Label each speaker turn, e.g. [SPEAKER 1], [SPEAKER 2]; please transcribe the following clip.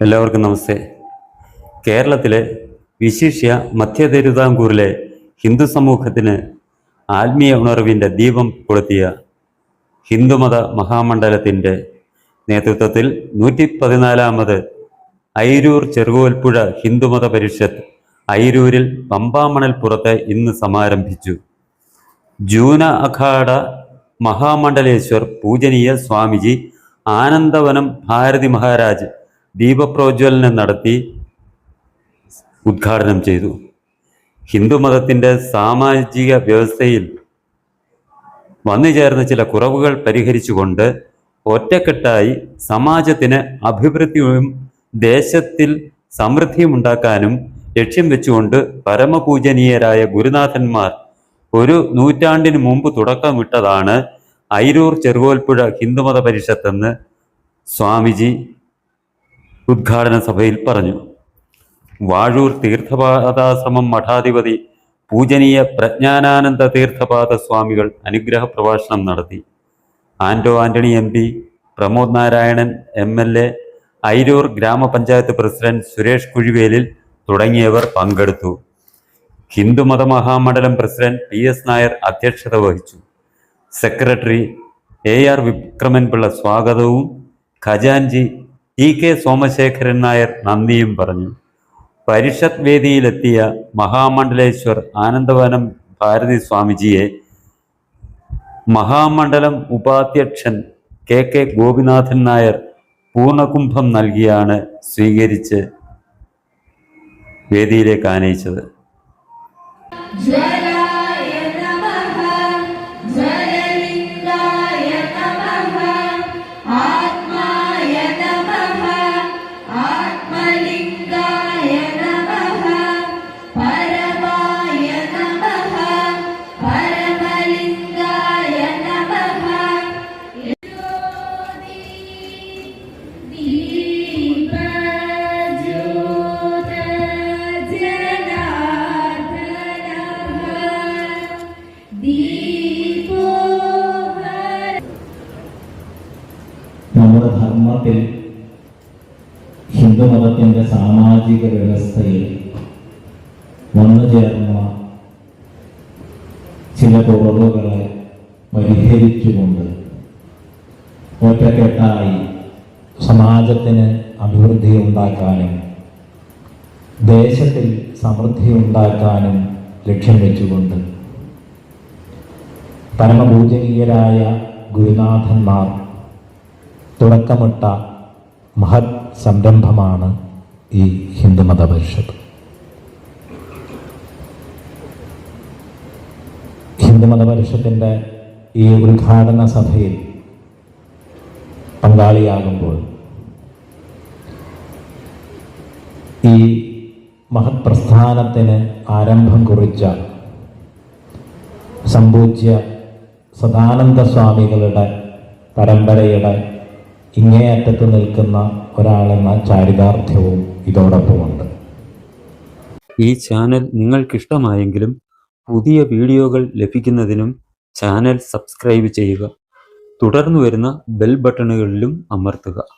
[SPEAKER 1] എല്ലാവർക്കും നമസ്തേ. കേരളത്തിലെ വിശിഷ്യ മധ്യതിരുതാംകൂറിലെ ഹിന്ദു സമൂഹത്തിന് ആത്മീയ ഉണർവിന്റെ ദീപം കൊളുത്തിയ ഹിന്ദുമത മഹാമണ്ഡലത്തിന്റെ നേതൃത്വത്തിൽ നൂറ്റി പതിനാലാമത് ഐരൂർ ചെറുകോൽപ്പുഴ ഹിന്ദുമത പരിഷത്ത് ഐരൂരിൽ പമ്പാമണൽപ്പുറത്ത് ഇന്ന് സമാരംഭിച്ചു. ജൂന അഖാഡ മഹാമണ്ഡലേശ്വർ പൂജനീയ സ്വാമിജി ആനന്ദവനം ഭാരതി മഹാരാജ് ദീപപ്രോജ്വലനം നടത്തി ഉദ്ഘാടനം ചെയ്തു. ഹിന്ദുമതത്തിന്റെ സാമാജിക വ്യവസ്ഥയിൽ വന്നു ചേർന്ന ചില കുറവുകൾ പരിഹരിച്ചുകൊണ്ട് ഒറ്റക്കെട്ടായി സമാജത്തിന് അഭിവൃദ്ധിയും ദേശത്തിൽ സമൃദ്ധിയും ഉണ്ടാക്കാനും ലക്ഷ്യം വെച്ചുകൊണ്ട് പരമപൂജനീയരായ ഗുരുനാഥന്മാർ ഒരു നൂറ്റാണ്ടിന് മുമ്പ് തുടക്കമിട്ടതാണ് ഐരൂർ ചെറുകോൽപ്പുഴ ഹിന്ദുമത പരിഷത്തെന്ന് സ്വാമിജി ഉദ്ഘാടന സഭയിൽ പറഞ്ഞു. വാഴൂർ തീർത്ഥപാദാശ്രമം മഠാധിപതി പൂജനീയ പ്രജ്ഞാനാനന്ദ തീർത്ഥപാദ സ്വാമികൾ അനുഗ്രഹ പ്രഭാഷണം നടത്തി. Anto Antony M P Pramod Narayanan M L A Airoor ഗ്രാമപഞ്ചായത്ത് പ്രസിഡന്റ് സുരേഷ് കുഴിവേലിൽ തുടങ്ങിയവർ പങ്കെടുത്തു. Hindumatha Mahamandalam president P S Nair അധ്യക്ഷത വഹിച്ചു. സെക്രട്ടറി എ ആർ വിക്രമൻപിള്ള സ്വാഗതവും ഖജാൻജി ടി കെ സോമശേഖരൻ നായർ നന്ദിയും പറഞ്ഞു. പരിഷത് വേദിയിലെത്തിയ മഹാമണ്ഡലേശ്വർ ആനന്ദവനം ഭാരതി സ്വാമിജിയെ മഹാമണ്ഡലം ഉപാധ്യക്ഷൻ കെ കെ ഗോപിനാഥൻ നായർ പൂർണകുംഭം നൽകിയാണ് സ്വീകരിച്ച് വേദിയിലേക്ക് ആനയിച്ചത്.
[SPEAKER 2] നമ്മുടെ ധർമ്മത്തിൽ ഹിന്ദുമതത്തിന്റെ സാമാജിക വ്യവസ്ഥയിൽ വന്നു ചേർന്ന ചില കുറവുകളെ പരിഹരിച്ചുകൊണ്ട് ഒറ്റക്കെട്ടായി സമാജത്തിന് അഭിവൃദ്ധി ഉണ്ടാക്കാനും ദേശത്തിൽ സമൃദ്ധി ഉണ്ടാക്കാനും ലക്ഷ്യം വെച്ചുകൊണ്ട് പരമപൂജനീയരായ ഗുരുനാഥന്മാർ തുടക്കമിട്ട മഹത് സംരംഭമാണ് ഈ ഹിന്ദുമത പരിഷത്ത് ഹിന്ദുമത പരിഷത്തിന്റെ ഈ ഉദ്ഘാടന സഭയിൽ പങ്കാളിയാകുമ്പോൾ ഈ മഹത് പ്രസ്ഥാനത്തിന് ആരംഭം കുറിച്ച സമ്പൂജ്യ സദാനന്ദ സ്വാമികളുടെ പരമ്പരയുടെ ഇങ്ങേയറ്റത്ത് നിൽക്കുന്ന ഒരാളെന്ന ചാരിതാർത്ഥ്യവും ഇതോടൊപ്പമുണ്ട്.
[SPEAKER 1] ഈ ചാനൽ നിങ്ങൾക്കിഷ്ടമായെങ്കിലും പുതിയ വീഡിയോകൾ ലഭിക്കുന്നതിനും ചാനൽ സബ്സ്ക്രൈബ് ചെയ്യുക. തുടർന്നു വരുന്ന ബെൽ ബട്ടണുകളിലും അമർത്തുക.